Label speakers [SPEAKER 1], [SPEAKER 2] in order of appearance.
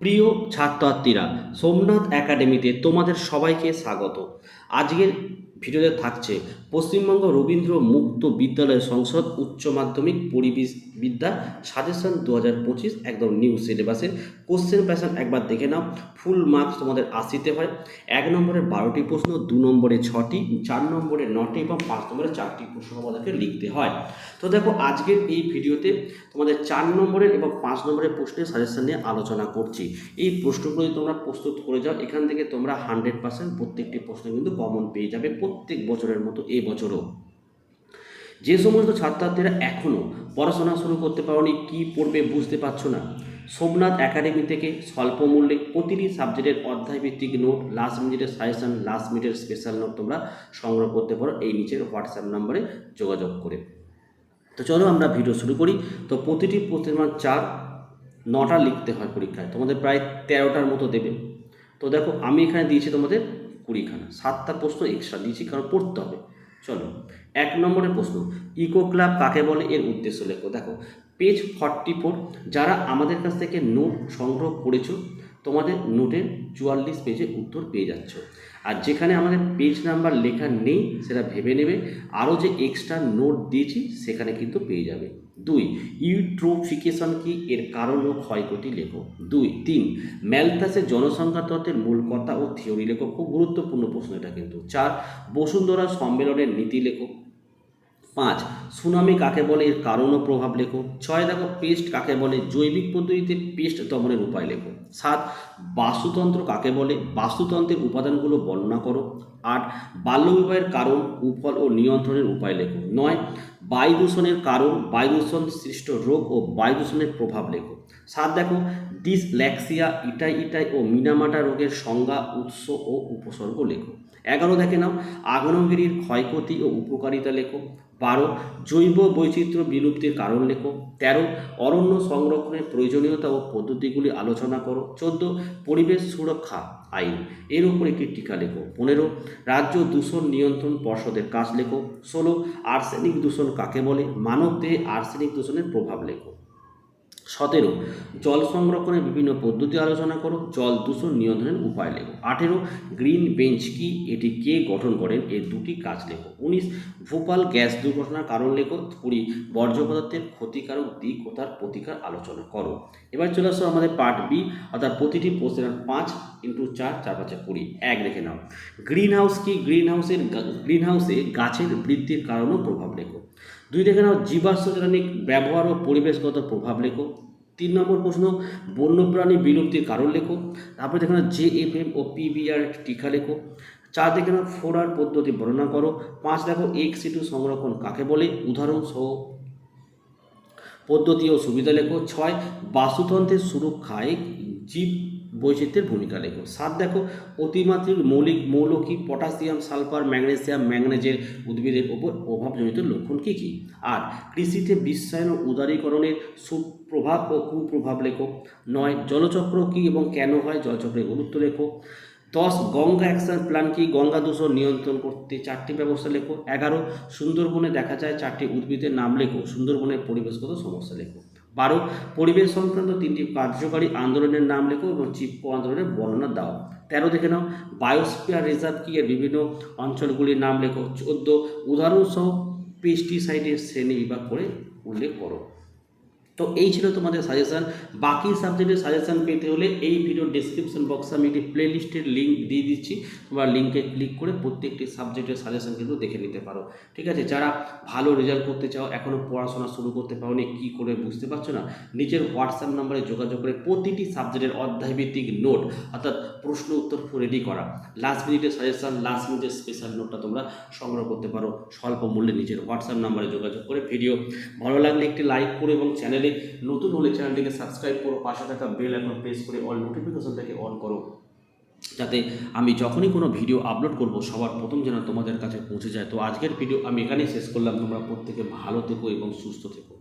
[SPEAKER 1] প্রিয় ছাত্রছাত্রীরা সোমনাথ একাডেমিতে তোমাদের সবাইকে স্বাগত। আজকের ভিডিওতে থাকছে, পশ্চিমবঙ্গ রবীন্দ্র মুক্ত বিদ্যালয় সংসদ উচ্চ মাধ্যমিক পরিবেশ বিদ্যা সাজেশন দু হাজার পঁচিশ, একদম নিউ সিলেবাসের কোশ্চেন প্যাটার্ন একবার দেখে নাও ফুল মার্কস তোমাদের আশিতে হয়। এক নম্বরে বারোটি প্রশ্ন, দু নম্বরে ছটি, চার নম্বরে নটি এবং পাঁচ নম্বরে চারটি প্রশ্ন তোমাদেরকে লিখতে হয়। তো দেখো, আজকের এই ভিডিওতে তোমাদের চার নম্বরের এবং পাঁচ নম্বরের প্রশ্নের সাজেশন নিয়ে আলোচনা করছি। এই প্রশ্নগুলো যদি তোমরা প্রস্তুত করে যাও, এখান থেকে তোমরা হান্ড্রেড পার্সেন্ট প্রত্যেকটি প্রশ্ন কিন্তু কমন পেয়ে যাবে। প্রত্যেক বছরের মতো এই বছরও। যে সমস্ত ছাত্রছাত্রীরা এখনও পড়াশোনা শুরু করতে পারোনি, কী পড়বে বুঝতে পারছ না? সোমনাথ একাডেমি থেকে স্বল্প মূল্যে প্রতিটি সাবজেক্টের অধ্যায়ভিত্তিক নোট লাস্ট মিনিটের সাজেশন লাস্ট মিনিটের স্পেশাল নোট তোমরা সংগ্রহ করতে পারো এই নিচের হোয়াটসঅ্যাপ নম্বরে যোগাযোগ করে। তো চলো আমরা ভিডিও শুরু করি। তো প্রতিটি প্রশ্নের মান চার, নটা লিখতে হয় পরীক্ষায়। তোমাদের প্রায় তেরোটার মতো দেবে। তো দেখো আমি এখানে দিয়েছি তোমাদের কুড়িখানা, সাতটা প্রশ্ন এক্সট্রা দিয়েছি কারণ পড়তে হবে। চলো, এক নম্বরের প্রশ্ন ইকো ক্লাব কাকে বলে? এর উদ্দেশ্য লেখো। দেখো পেজ ফর্টি ফোর যারা আমাদের কাছ থেকে নোট সংগ্রহ করেছ, তোমাদের নোটের চুয়াল্লিশ পেজে উত্তর পেয়ে যাচ্ছ। আর যেখানে আমাদের পেজ নাম্বার লেখা নেই, সেটা ভেবে নেবে। আরও যে এক্সট্রা নোট দিয়েছি, সেখানে কিন্তু পেয়ে যাবে। দুই ইউট্রোফিকেশন কি? এর কারণ ও ক্ষয়ক্ষতি লেখো দুই, তিন ম্যালথাসের জনসংখ্যা তত্ত্বের মূল কথা ও থিওরি লেখো খুব গুরুত্বপূর্ণ প্রশ্ন এটা কিন্তু। চার, বসুন্ধরা সম্মেলনের নীতি লেখো পাঁচ, সুনামি কাকে বলে? এর কারণ ও প্রভাব লেখো ছয়, দেখো পেস্ট কাকে বলে? জৈবিক পদ্ধতিতে পেস্ট দমনের উপায় লেখো সাত, বাস্তুতন্ত্র কাকে বলে? বাস্তুতন্ত্রের উপাদানগুলো বর্ণনা করো। আট বাল্যবিবাহের কারণ, কুফল ও নিয়ন্ত্রণের উপায় লেখো। নয় বায়ু দূষণের কারণ বায়ু দূষণ সৃষ্ট রোগ ও বায়ু দূষণের প্রভাব লেখো। সাত দেখো ডিসল্যাক্সিয়া ইটাই ইটাই ও মিনামাটা রোগের সংজ্ঞা, উৎস ও উপসর্গ লেখো। এগারো দেখে নাও আগ্নেয়গিরির ক্ষয়ক্ষতি ও উপকারিতা লেখো। বারো, জৈব বৈচিত্র্য বিলুপ্তির কারণ লেখো। তেরো, অরণ্য সংরক্ষণের প্রয়োজনীয়তা ও পদ্ধতিগুলি আলোচনা করো। চোদ্দ, পরিবেশ সুরক্ষা আইন, এর উপর একটি টিকা লেখো। পনেরো, রাজ্য দূষণ নিয়ন্ত্রণ পর্ষদের কাজ লেখো। ষোলো, আর্সেনিক দূষণ কাকে বলে? মানব দেহে আর্সেনিক দূষণের প্রভাব লেখো। সতেরো, জল সংরক্ষণের বিভিন্ন পদ্ধতি আলোচনা করো, জল দূষণ নিয়ন্ত্রণের উপায় লেখো। আঠেরো, গ্রিন বেঞ্চ কি? এটি কে গঠন করেন? এর দুটি কাজ লেখো। উনিশ, ভোপাল গ্যাস দুর্ঘটনার কারণ লেখো। কুড়ি, বর্জ্য পদার্থের ক্ষতিকারক দিক ও তার প্রতিকার আলোচনা করো। এবার চলে আসো আমাদের পার্ট বি, অর্থাৎ প্রতিটি প্রশ্নের পাঁচ ইন্টু চার চার পাঁচে কুড়ি। এক রেখে নাও। গ্রিন হাউস কি? গ্রিন হাউসের গ্রিন হাউসে গাছের বৃদ্ধির কারণ ও প্রভাব লেখো। দুই দেখে নাও, জীবাশ্ম জ্বালানির ব্যবহার ও পরিবেশগত প্রভাব লেখো। তিন নম্বর প্রশ্ন, বন্যপ্রাণী বিলুপ্তির কারণ লেখো। তারপরে দেখে নাও, J F M O PBR টিকা লেখো। চার দেখে নাও, ফোরার পদ্ধতি বর্ণনা করো। পাঁচ দেখো, এক্স সিটু সংরক্ষণ কাকে বলে? উদাহরণ সহ। পদ্ধতি ও সুবিধা লেখো। ছয়, বাস্তুতন্ত্রের সুরক্ষায় জীব বৈচিত্র্যের ভূমিকা লেখো। সাত দেখো, অতিমাত্রিক মৌলিক মৌল কি? পটাশিয়াম, সালফার, ম্যাগনেসিয়াম, ম্যাগনেজের উদ্ভিদের ওপর অভাবজনিত লক্ষণ কী কী? আর, কৃষিতে বিশ্বায়ন ও উদারীকরণের সুপ্রভাব ও কুপ্রভাব লেখো। নয়, জলচক্র কী এবং কেন হয়? জলচক্রের গুরুত্ব লেখো। দশ, গঙ্গা অ্যাকশন প্ল্যান কি? গঙ্গা দূষণ নিয়ন্ত্রণ করতে চারটি ব্যবস্থা লেখো। এগারো, সুন্দরবনে দেখা যায় চারটি উদ্ভিদের নাম লেখো। সুন্দরবনের পরিবেশগত সমস্যা লেখো। বারো, পরিবেশ সংক্রান্ত তিনটি কার্যকারী আন্দোলনের নাম লেখো এবং চিপকো আন্দোলনের বর্ণনা দাও। তেরো দেখে নাও বায়োস্পিয়ার রিজার্ভ কি এর বিভিন্ন অঞ্চলগুলির নাম লেখো? চোদ্দ, উদাহরণসহ পেস্টিসাইডের শ্রেণি বিভাগ করে উল্লেখ করো। তো এই ছিল তোমাদের সাজেশন বাকি সাবজেক্টের সাজেশান পেতে হলে এই ভিডিও ডিসক্রিপশন বক্সে আমি একটি প্লে লিস্টের লিঙ্ক দিয়ে দিচ্ছি। তোমরা লিঙ্কে ক্লিক করে প্রত্যেকটি সাবজেক্টের সাজেশন কিন্তু দেখে নিতে পারো। ঠিক আছে? যারা ভালো রেজাল্ট করতে চাও এখনও পড়াশোনা শুরু করতে পারোনি, কী করে বুঝতে পারছ না? নিজের হোয়াটসঅ্যাপ নাম্বারে যোগাযোগ করে প্রতিটি সাবজেক্টের অধ্যায়ভিত্তিক নোট অর্থাৎ প্রশ্ন উত্তর রেডি করা। লাস্ট মিনিটের সাজেশন লাস্ট মিনিটের স্পেশাল নোটটা তোমরা সংগ্রহ করতে পারো। স্বল্প মূল্যে নিজের হোয়াটসঅ্যাপ নাম্বারে যোগাযোগ করে ভিডিও ভালো লাগলে একটি লাইক করো এবং চ্যানেলে নতুন হলে চ্যানেলটিকে সাবস্ক্রাইব করো, পাশে থাকা বেল এখন প্রেস করে অল নোটিফিকেশনটাকে অন করো। যাতে আমি যখনই কোনো ভিডিও আপলোড করব, সবার প্রথম যেন তোমাদের কাছে পৌঁছে যায়। তো আজকের ভিডিও আমি এখানেই শেষ করলাম। তোমরা প্রত্যেকে ভালো থেকো এবং সুস্থ থেকো।